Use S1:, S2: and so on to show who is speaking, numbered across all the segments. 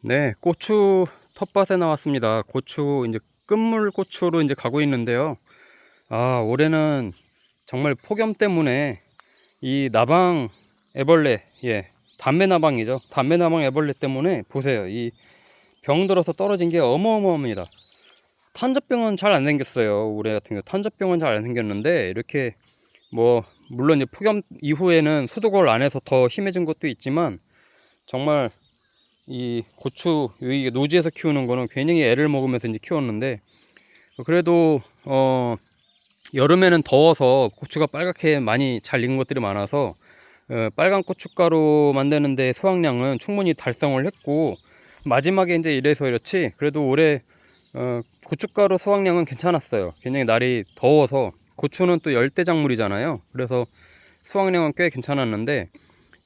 S1: 네, 고추 텃밭에 나왔습니다. 고추 이제 끝물 고추로 이제 가고 있는데요. 아, 올해는 정말 폭염 때문에 이 나방 애벌레, 예, 담배 나방이죠. 담배 나방 애벌레 때문에 보세요. 이 병 들어서 떨어진 게 어마어마합니다. 탄저병은 잘 안 생겼어요. 올해 같은 경우 탄저병은 잘 안 생겼는데 이렇게 뭐 물론 이제 폭염 이후에는 소독을 안 해서 더 심해진 것도 있지만 정말 이 고추 여기 노지에서 키우는 거는 괜히 애를 먹으면서 이제 키웠는데 그래도 어 여름에는 더워서 고추가 빨갛게 많이 잘 익은 것들이 많아서 어, 빨간 고춧가루 만드는데 수확량은 충분히 달성을 했고 마지막에 이제 이래서 이렇지 그래도 올해 어, 고춧가루 수확량은 괜찮았어요. 굉장히 날이 더워서 고추는 또 열대작물이잖아요. 그래서 수확량은 꽤 괜찮았는데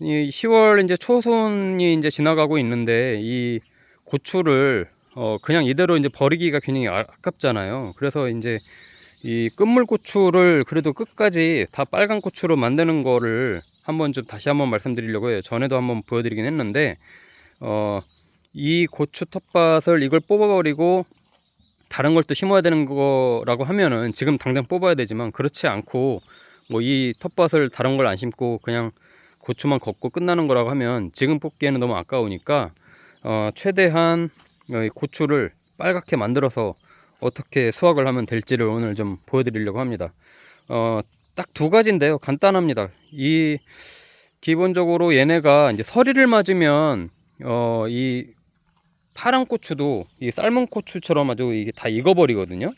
S1: 이 10월 이제 초순이 이제 지나가고 있는데 이 고추를 어 그냥 이대로 이제 버리기가 굉장히 아- 아깝잖아요. 그래서 이제 이 끝물 고추를 그래도 끝까지 다 빨간 고추로 만드는 거를 한번 좀 다시 한번 말씀드리려고 해요. 전에도 한번 보여드리긴 했는데 어 이 고추 텃밭을 이걸 뽑아버리고 다른 걸 또 심어야 되는 거라고 하면은 지금 당장 뽑아야 되지만 그렇지 않고 뭐 이 텃밭을 다른 걸 안 심고 그냥 고추만 걷고 끝나는 거라고 하면 지금 뽑기에는 너무 아까우니까 어, 최대한 고추를 빨갛게 만들어서 어떻게 수확을 하면 될지를 오늘 좀 보여드리려고 합니다. 어, 딱 두 가지인데요. 간단합니다. 이 기본적으로 얘네가 이제 서리를 맞으면 어, 이 파란 고추도 이 삶은 고추처럼 아주 이게 다 익어버리거든요.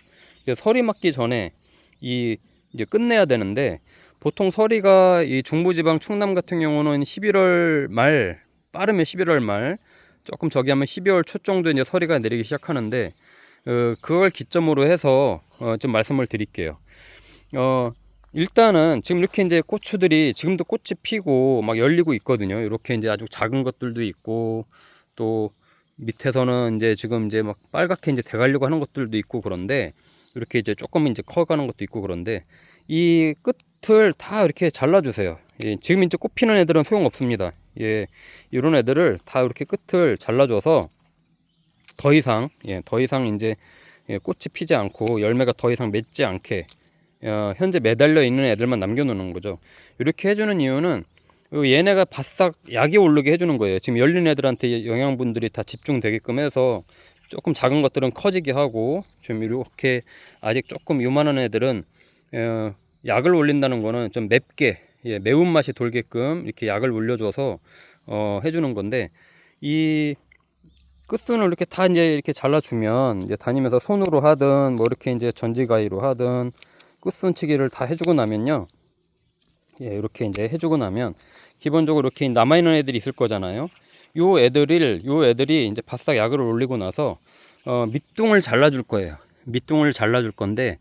S1: 서리 맞기 전에 이 이제 끝내야 되는데 보통 서리가 이 중부지방 충남 같은 경우는 11월 말 빠르면 11월 말 조금 저기 하면 12월 초 정도 이제 서리가 내리기 시작하는데 어, 그걸 기점으로 해서 어, 좀 말씀을 드릴게요. 어, 일단은 지금 이렇게 이제 고추들이 지금도 꽃이 피고 막 열리고 있거든요. 이렇게 이제 아주 작은 것들도 있고 또 밑에서는 이제 지금 이제 막 빨갛게 이제 돼가려고 하는 것들도 있고 그런데 이렇게 이제 조금 이제 커가는 것도 있고 그런데 이 끝 을 다 이렇게 잘라주세요. 예, 지금 이제 꽃 피는 애들은 소용 없습니다. 예, 이런 애들을 다 이렇게 끝을 잘라줘서 더 이상 예, 더 이상 이제 예, 꽃이 피지 않고 열매가 더 이상 맺지 않게 어, 현재 매달려 있는 애들만 남겨놓는 거죠. 이렇게 해주는 이유는 어, 얘네가 바싹 약이 오르게 해주는 거예요. 지금 열린 애들한테 영양분들이 다 집중되게끔 해서 조금 작은 것들은 커지게 하고 좀 이렇게 아직 조금 요만한 애들은 어, 약을 올린다는 거는 좀 맵게 예, 매운맛이 돌게끔 이렇게 약을 올려줘서 어, 해주는 건데 이 끝순을 이렇게 다 이제 이렇게 잘라주면 이제 다니면서 손으로 하든 뭐 이렇게 이제 전지가위로 하든 끝순치기를 다 해주고 나면요 예, 이렇게 이제 해주고 나면 기본적으로 이렇게 남아있는 애들이 있을 거잖아요. 요 애들을, 요 애들이 이제 바싹 약을 올리고 나서, 어, 밑둥을 잘라줄 거예요. 밑둥을 잘라줄 건데,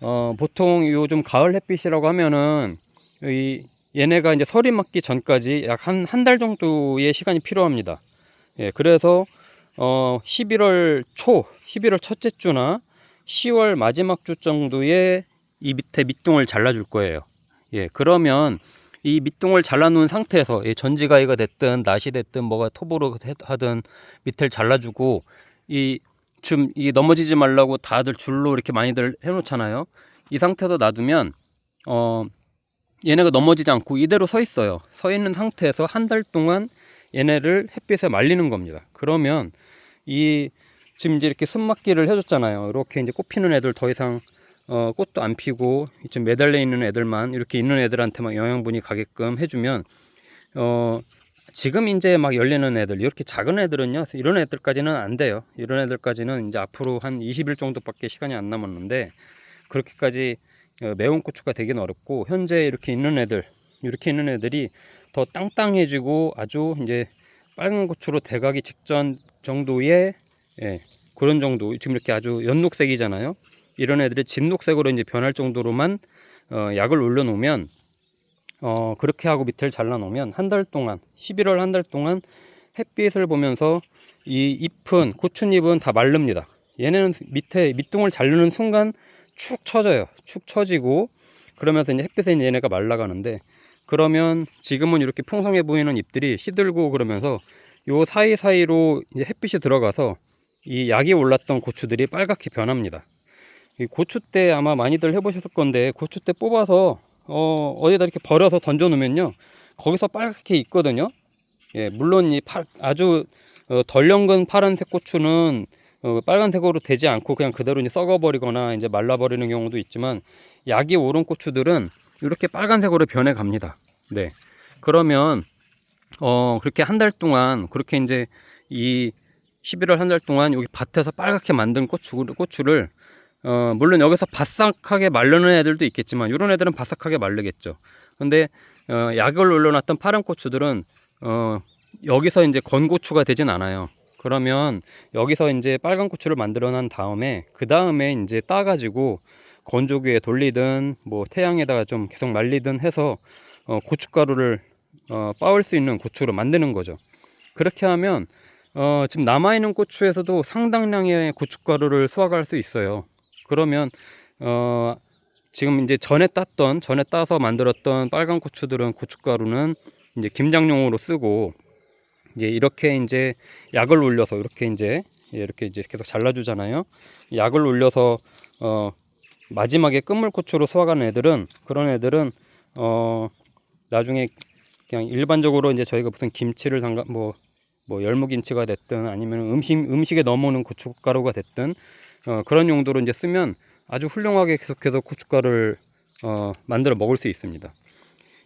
S1: 어, 보통 요즘 가을 햇빛이라고 하면은, 이, 얘네가 이제 설이 맞기 전까지 약 한, 한 달 정도의 시간이 필요합니다. 예, 그래서, 어, 11월 초, 11월 첫째 주나 10월 마지막 주 정도에 이 밑에 밑둥을 잘라줄 거예요. 예, 그러면 이 밑둥을 잘라놓은 상태에서 이 전지가위가 됐든 낫이 됐든 뭐가 톱으로 하든 밑을 잘라주고 이 좀이 넘어지지 말라고 다들 줄로 이렇게 많이들 해놓잖아요. 이 상태에서 놔두면 어 얘네가 넘어지지 않고 이대로 서 있어요. 서 있는 상태에서 한 달 동안 얘네를 햇빛에 말리는 겁니다. 그러면 이 지금 이제 이렇게 숨막기를 해줬잖아요. 이렇게 이제 꽃 피는 애들 더 이상 어, 꽃도 안 피고 좀 매달려 있는 애들만 이렇게 있는 애들한테만 영양분이 가게끔 해주면 어, 지금 이제 막 열리는 애들 이렇게 작은 애들은요 이런 애들까지는 안 돼요. 이런 애들까지는 이제 앞으로 한 20일 정도밖에 시간이 안 남았는데 그렇게까지 어, 매운 고추가 되긴 어렵고 현재 이렇게 있는 애들 이렇게 있는 애들이 더 땅땅해지고 아주 이제 빨간 고추로 돼가기 직전 정도의 예, 그런 정도 지금 이렇게 아주 연녹색이잖아요. 이런 애들이 진녹색으로 이제 변할 정도로만 어, 약을 올려놓으면 어, 그렇게 하고 밑을 잘라놓으면 한 달 동안 11월 한 달 동안 햇빛을 보면서 이 잎은 고추잎은 다 마릅니다. 얘네는 밑에 밑둥을 자르는 순간 축 처져요. 축 처지고 그러면서 이제 햇빛에 이제 얘네가 말라가는데 그러면 지금은 이렇게 풍성해 보이는 잎들이 시들고 그러면서 요 사이사이로 이제 햇빛이 들어가서 이 약이 올랐던 고추들이 빨갛게 변합니다. 이 고추 때 아마 많이들 해보셨을 건데 고추 때 뽑아서 어, 어디다 이렇게 버려서 던져 놓으면요 거기서 빨갛게 있거든요. 예, 물론 이 파, 아주 어, 덜 연근 파란색 고추는 어, 빨간색으로 되지 않고 그냥 그대로 이제 썩어버리거나 이제 말라버리는 경우도 있지만 약이 오른 고추들은 이렇게 빨간색으로 변해 갑니다. 네. 그러면 어 그렇게 한 달 동안 그렇게 이제 이 11월 한 달 동안 여기 밭에서 빨갛게 만든 고추, 고추를 어 물론 여기서 바싹하게 말르는 애들도 있겠지만 이런 애들은 바싹하게 말르겠죠. 근데 어 약을 올려놨던 파란 고추들은 어 여기서 이제 건고추가 되진 않아요. 그러면 여기서 이제 빨간 고추를 만들어 난 다음에 그 다음에 이제 따가지고 건조기에 돌리든 뭐 태양에다가 좀 계속 말리든 해서 어 고춧가루를 어 빻을 수 있는 고추로 만드는 거죠. 그렇게 하면 어 지금 남아 있는 고추에서도 상당량의 고춧가루를 수확할 수 있어요. 그러면 어 지금 이제 전에 땄던 전에 따서 만들었던 빨간 고추들은 고춧가루는 이제 김장용으로 쓰고 이제 이렇게 이제 약을 올려서 이렇게 이제 이렇게 이제 계속 잘라주잖아요. 약을 올려서 어 마지막에 끝물고추로 수확하는 애들은 그런 애들은 어 나중에 그냥 일반적으로 이제 저희가 무슨 김치를 담가 뭐 뭐 열무김치가 됐든 아니면 음식 음식에 넘어오는 고춧가루가 됐든 어 그런 용도로 이제 쓰면 아주 훌륭하게 계속해서 고춧가루를 어 만들어 먹을 수 있습니다.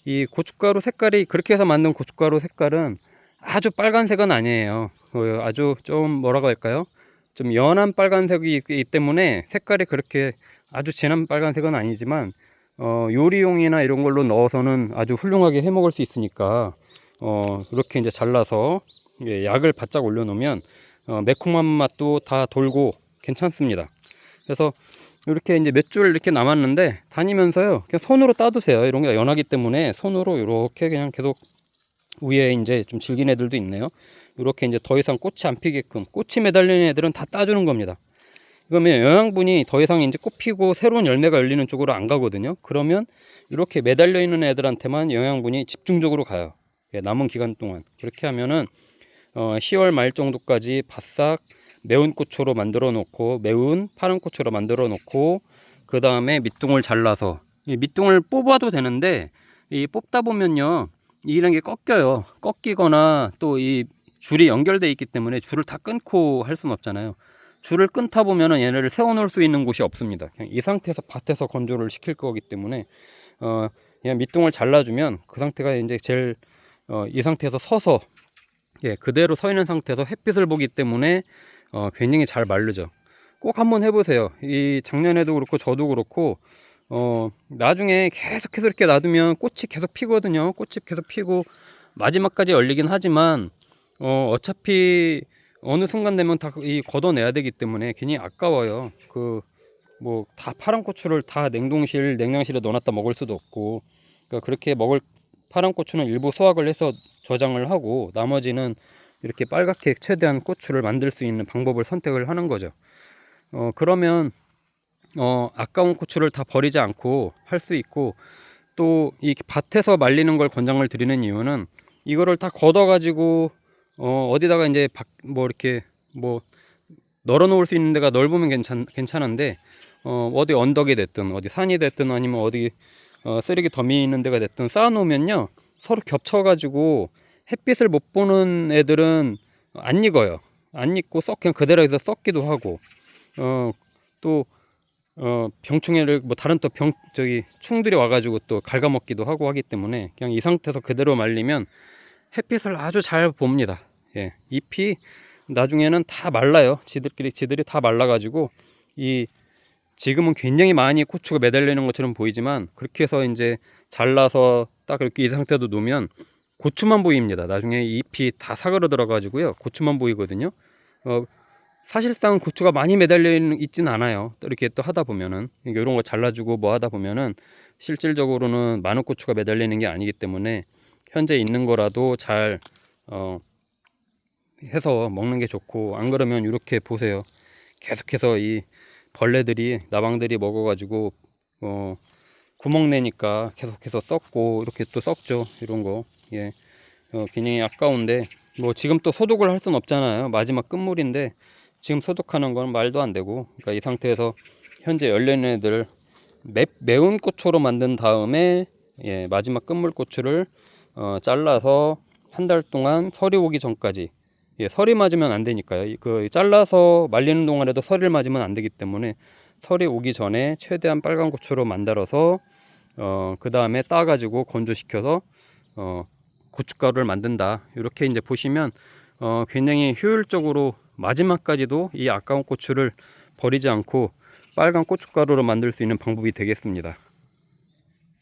S1: 이 고춧가루 색깔이 그렇게 해서 만든 고춧가루 색깔은 아주 빨간색은 아니에요. 어, 아주 좀 뭐라고 할까요? 좀 연한 빨간색이기 때문에 색깔이 그렇게 아주 진한 빨간색은 아니지만 어, 요리용이나 이런 걸로 넣어서는 아주 훌륭하게 해 먹을 수 있으니까 어, 이렇게 이제 잘라서 예, 약을 바짝 올려놓으면 어, 매콤한 맛도 다 돌고 괜찮습니다. 그래서 이렇게 이제 몇 줄 이렇게 남았는데 다니면서요 그냥 손으로 따두세요. 이런 게 연하기 때문에 손으로 이렇게 그냥 계속 위에 이제 좀 질긴 애들도 있네요. 이렇게 이제 더 이상 꽃이 안 피게끔 꽃이 매달리는 애들은 다 따주는 겁니다. 그러면 영양분이 더 이상 이제 꽃 피고 새로운 열매가 열리는 쪽으로 안 가거든요. 그러면 이렇게 매달려 있는 애들한테만 영양분이 집중적으로 가요. 예, 남은 기간 동안 그렇게 하면은 어, 10월 말 정도까지 바싹 매운 고추로 만들어 놓고 매운 파란 고추로 만들어 놓고 그 다음에 밑둥을 잘라서 이 밑둥을 뽑아도 되는데 이 뽑다 보면요 이런 게 꺾여요. 꺾이거나 또 이 줄이 연결돼 있기 때문에 줄을 다 끊고 할 수는 없잖아요. 줄을 끊다 보면은 얘네를 세워 놓을 수 있는 곳이 없습니다. 그냥 이 상태에서 밭에서 건조를 시킬 거기 때문에 어 그냥 밑둥을 잘라주면 그 상태가 이제 제일 어, 이 상태에서 서서 예, 그대로 서 있는 상태에서 햇빛을 보기 때문에 어, 굉장히 잘 마르죠. 꼭 한번 해보세요. 이 작년에도 그렇고 저도 그렇고 어, 나중에 계속해서 이렇게 놔두면 꽃이 계속 피거든요. 꽃이 계속 피고 마지막까지 열리긴 하지만 어, 어차피 어느 순간 되면 다 이 걷어내야 되기 때문에 괜히 아까워요. 그 뭐 다 파란 고추를 다 냉동실, 냉장실에 넣어놨다 먹을 수도 없고 그러니까 그렇게 먹을 파란 고추는 일부 수확을 해서 저장을 하고 나머지는 이렇게 빨갛게 최대한 고추를 만들 수 있는 방법을 선택을 하는 거죠. 어, 그러면 어, 아까운 고추를 다 버리지 않고 할 수 있고 또 이 밭에서 말리는 걸 권장을 드리는 이유는 이거를 다 걷어 가지고 어, 어디다가 이제 박, 뭐 이렇게 뭐 널어 놓을 수 있는 데가 넓으면 괜찮, 괜찮은데 어, 어디 언덕이 됐든 어디 산이 됐든 아니면 어디 어, 쓰레기 더미 있는 데가 됐든 쌓아 놓으면요 서로 겹쳐 가지고 햇빛을 못 보는 애들은 안 익어요 안 익고 썩 그냥 그대로 해서 썩기도 하고 어또 어, 병충해를 뭐 다른 또 병 저기 충들이 와가지고 또 갉아먹기도 하고 하기 때문에 그냥 이 상태에서 그대로 말리면 햇빛을 아주 잘 봅니다. 예, 잎이 나중에는 다 말라요. 지들끼리 지들이 다 말라가지고 이 지금은 굉장히 많이 고추가 매달리는 것처럼 보이지만 그렇게 해서 이제 잘라서 딱 이렇게 이 상태도 놓으면 고추만 보입니다. 나중에 잎이 다 사그러 들어 가지고요. 고추만 보이거든요. 어, 사실상 고추가 많이 매달려 있진 않아요. 또 이렇게 또 하다 보면은 이런 거 잘라주고 뭐 하다 보면은 실질적으로는 많은 고추가 매달리는 게 아니기 때문에 현재 있는 거라도 잘 어, 해서 먹는 게 좋고 안 그러면 이렇게 보세요. 계속해서 이 벌레들이 나방들이 먹어가지고 어, 구멍 내니까 계속해서 썩고 이렇게 또 썩죠 이런 거 예. 어, 굉장히 아까운데 뭐 지금 또 소독을 할 수는 없잖아요. 마지막 끝물인데 지금 소독하는 건 말도 안 되고 그러니까 이 상태에서 현재 열린 애들 매, 매운 고추로 만든 다음에 예, 마지막 끝물 고추를 어, 잘라서 한 달 동안 설이 오기 전까지 예, 설이 맞으면 안 되니까요. 이- 그 잘라서 말리는 동안에도 설을 맞으면 안 되기 때문에 설이 오기 전에 최대한 빨간 고추로 만들어서 어, 그 다음에 따가지고 건조시켜서 어, 고춧가루를 만든다. 이렇게 이제 보시면 어, 굉장히 효율적으로 마지막까지도 이 아까운 고추를 버리지 않고 빨간 고춧가루로 만들 수 있는 방법이 되겠습니다.